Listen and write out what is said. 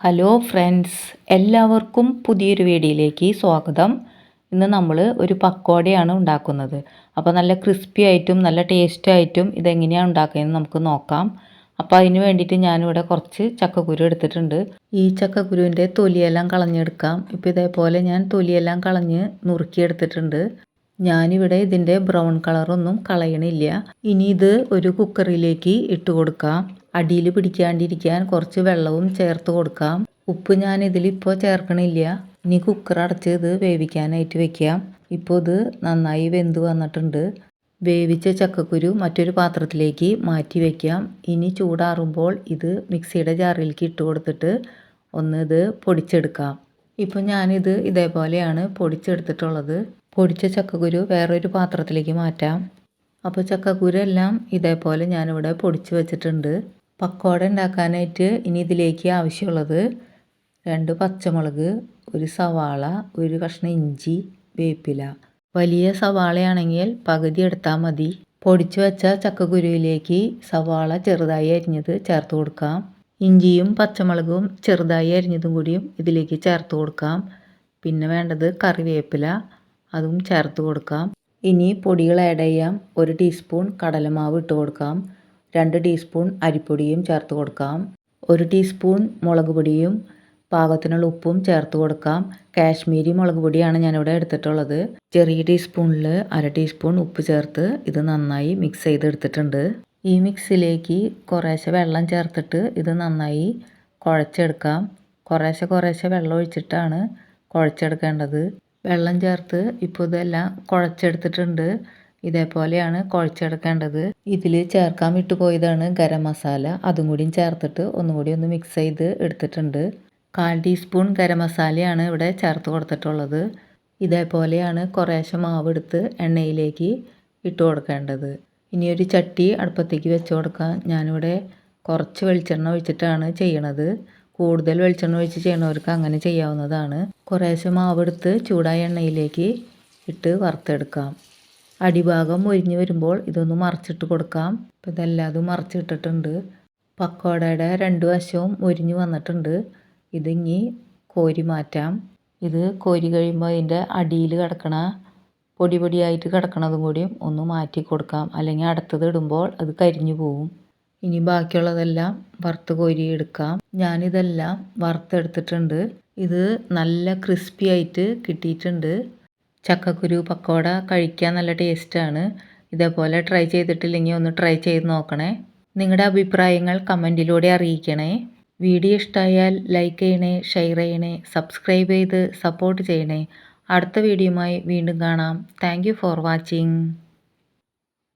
Hello friends എല്ലാവർക്കും പുതിയൊരു വീഡിയോയിലേക്ക് സ്വാഗതം. ഇന്ന് നമ്മൾ ഒരു പക്കോടയാണ് ഉണ്ടാക്കുന്നത്. അപ്പോൾ നല്ല ക്രിസ്പി ആയിട്ടും നല്ല ടേസ്റ്റ് ആയിട്ടും ഇതെങ്ങനെയാണ് ഉണ്ടാക്കുന്നതെന്ന് നമുക്ക് നോക്കാം. അപ്പോൾ അതിന് വേണ്ടിയിട്ട് ഞാനിവിടെ കുറച്ച് ചക്കക്കുരു എടുത്തിട്ടുണ്ട്. ഈ ചക്കക്കുരുവിന്റെ തൊലിയെല്ലാം കളഞ്ഞെടുക്കാം. ഇപ്പോൾ ഇതേപോലെ ഞാൻ തൊലിയെല്ലാം കളഞ്ഞ് നുറുക്കിയെടുത്തിട്ടുണ്ട്. ഞാനിവിടെ ഇതിന്റെ ബ്രൗൺ കളറൊന്നും കളയണില്ല. ഇനി ഇത് ഒരു കുക്കറിലേക്ക് ഇട്ട് കൊടുക്കാം. അടിയിൽ പിടിക്കാണ്ടിരിക്കാൻ കുറച്ച് വെള്ളവും ചേർത്ത് കൊടുക്കാം. ഉപ്പ് ഞാൻ ഇതിലിപ്പോൾ ചേർക്കണില്ല. ഇനി കുക്കർ അടച്ച് ഇത് വേവിക്കാനായിട്ട് വെക്കാം. ഇപ്പോൾ ഇത് നന്നായി വെന്ത് വന്നിട്ടുണ്ട്. വേവിച്ച ചക്കക്കുരു മറ്റൊരു പാത്രത്തിലേക്ക് മാറ്റി വയ്ക്കാം ഇനി ചൂടാറുമ്പോൾ ഇത് മിക്സിയുടെ ജാറിലേക്ക് ഇട്ട് കൊടുത്തിട്ട് ഒന്ന് ഇത് പൊടിച്ചെടുക്കാം. ഇപ്പോൾ ഞാനിത് ഇതേപോലെയാണ് പൊടിച്ചെടുത്തിട്ടുള്ളത്. പൊടിച്ച ചക്കക്കുരു വേറൊരു പാത്രത്തിലേക്ക് മാറ്റാം. അപ്പോൾ ചക്കക്കുരു എല്ലാം ഇതേപോലെ ഞാനിവിടെ പൊടിച്ച് വെച്ചിട്ടുണ്ട്. പക്കോട ഉണ്ടാക്കാനായിട്ട് ഇനി ഇതിലേക്ക് ആവശ്യമുള്ളത് രണ്ട് പച്ചമുളക് ഒരു സവാള ഒരു കഷ്ണം ഇഞ്ചി വേപ്പില. വലിയ സവാളയാണെങ്കിൽ പകുതി എടുത്താൽ മതി. പൊടിച്ചു വെച്ച ചക്കക്കുരുവിലേക്ക് സവാള ചെറുതായി അരിഞ്ഞത് ചേർത്ത് കൊടുക്കാം. ഇഞ്ചിയും പച്ചമുളകും ചെറുതായി അരിഞ്ഞതും കൂടിയും ഇതിലേക്ക് ചേർത്ത് കൊടുക്കാം. പിന്നെ വേണ്ടത് കറിവേപ്പില അതും ചേർത്ത് കൊടുക്കാം. ഇനി പൊടികൾ ആഡ് ചെയ്യാം. ഒരു ടീസ്പൂൺ കടലമാവ് ഇട്ട് കൊടുക്കാം. രണ്ട് ടീസ്പൂൺ അരിപ്പൊടിയും ചേർത്ത് കൊടുക്കാം. ഒരു ടീസ്പൂൺ മുളക് പൊടിയും പാകത്തിനുള്ള ഉപ്പും ചേർത്ത് കൊടുക്കാം. കാശ്മീരി മുളക് പൊടിയാണ് ഞാനിവിടെ എടുത്തിട്ടുള്ളത്. ചെറിയ ടീസ്പൂണിൽ അര ടീസ്പൂൺ ഉപ്പ് ചേർത്ത് ഇത് നന്നായി മിക്സ് ചെയ്തെടുത്തിട്ടുണ്ട്. ഈ മിക്സിലേക്ക് കുറേശ്ശെ വെള്ളം ചേർത്തിട്ട് ഇത് നന്നായി കുഴച്ചെടുക്കാം. കുറേശ്ശെ കുറേശ്ശെ വെള്ളം ഒഴിച്ചിട്ടാണ് കുഴച്ചെടുക്കേണ്ടത്. വെള്ളം ചേർത്ത് ഇപ്പോൾ ഇതെല്ലാം കുഴച്ചെടുത്തിട്ടുണ്ട്. ഇതേപോലെയാണ് കുഴച്ചെടുക്കേണ്ടത്. ഇതിൽ ചേർക്കാൻ വിട്ടുപോയതാണ് ഗരം മസാല. അതും കൂടിയും ചേർത്തിട്ട് ഒന്നും കൂടി ഒന്ന് മിക്സ് ചെയ്ത് എടുത്തിട്ടുണ്ട്. കാൽ ടീസ്പൂൺ ഗരം മസാലയാണ് ഇവിടെ ചേർത്ത് കൊടുത്തിട്ടുള്ളത്. ഇതേപോലെയാണ് കുറേശ്ശെ മാവ് എടുത്ത് എണ്ണയിലേക്ക് ഇട്ട് കൊടുക്കേണ്ടത്. ഇനി ഒരു ചട്ടി അടുപ്പത്തേക്ക് വെച്ച് കൊടുക്കാൻ ഞാനിവിടെ കുറച്ച് വെളിച്ചെണ്ണ ഒഴിച്ചിട്ടാണ് ചെയ്യണത്. കൂടുതൽ വെളിച്ചെണ്ണ ഒഴിച്ച് ചെയ്യണവർക്ക് അങ്ങനെ ചെയ്യാവുന്നതാണ്. കുറേശ്ശെ മാവെടുത്ത് ചൂടായ എണ്ണയിലേക്ക് ഇട്ട് വറുത്തെടുക്കാം. അടിഭാഗം ഒരിഞ്ഞു വരുമ്പോൾ ഇതൊന്ന് മറിച്ചിട്ട് കൊടുക്കാം. ഇപ്പം ഇതെല്ലാതും മറിച്ചിട്ടിട്ടുണ്ട്. പക്കോടയുടെ രണ്ട് വശവും ഒരിഞ്ഞ് വന്നിട്ടുണ്ട്. ഇതിങ്ങി കോരി മാറ്റാം. ഇത് കോരി കഴിയുമ്പോൾ അതിന്റെ അടിയിൽ കിടക്കണ പൊടി പൊടിയായിട്ട് കിടക്കണതും കൂടിയും ഒന്ന് മാറ്റി കൊടുക്കാം. അല്ലെങ്കിൽ അടുത്തത് ഇടുമ്പോൾ അത് കരിഞ്ഞു പോവും. ഇനി ബാക്കിയുള്ളതെല്ലാം വറുത്ത് കോരി എടുക്കാം. ഞാനിതെല്ലാം വറുത്തെടുത്തിട്ടുണ്ട്. ഇത് നല്ല ക്രിസ്പി ആയിട്ട് കിട്ടിയിട്ടുണ്ട്. ചക്കക്കുരു പക്കോട കഴിക്കാൻ നല്ല ടേസ്റ്റാണ്. ഇതേപോലെ ട്രൈ ചെയ്തിട്ടില്ലെങ്കിൽ ഒന്ന് ട്രൈ ചെയ്ത് നോക്കണേ. നിങ്ങളുടെ അഭിപ്രായങ്ങൾ കമന്റിലൂടെ അറിയിക്കണേ. വീഡിയോ ഇഷ്ടമായാൽ ലൈക്ക് ചെയ്യണേ ഷെയർ ചെയ്യണേ സബ്സ്ക്രൈബ് ചെയ്ത് സപ്പോർട്ട് ചെയ്യണേ. അടുത്ത വീഡിയോയുമായി വീണ്ടും കാണാം. Thank for watching.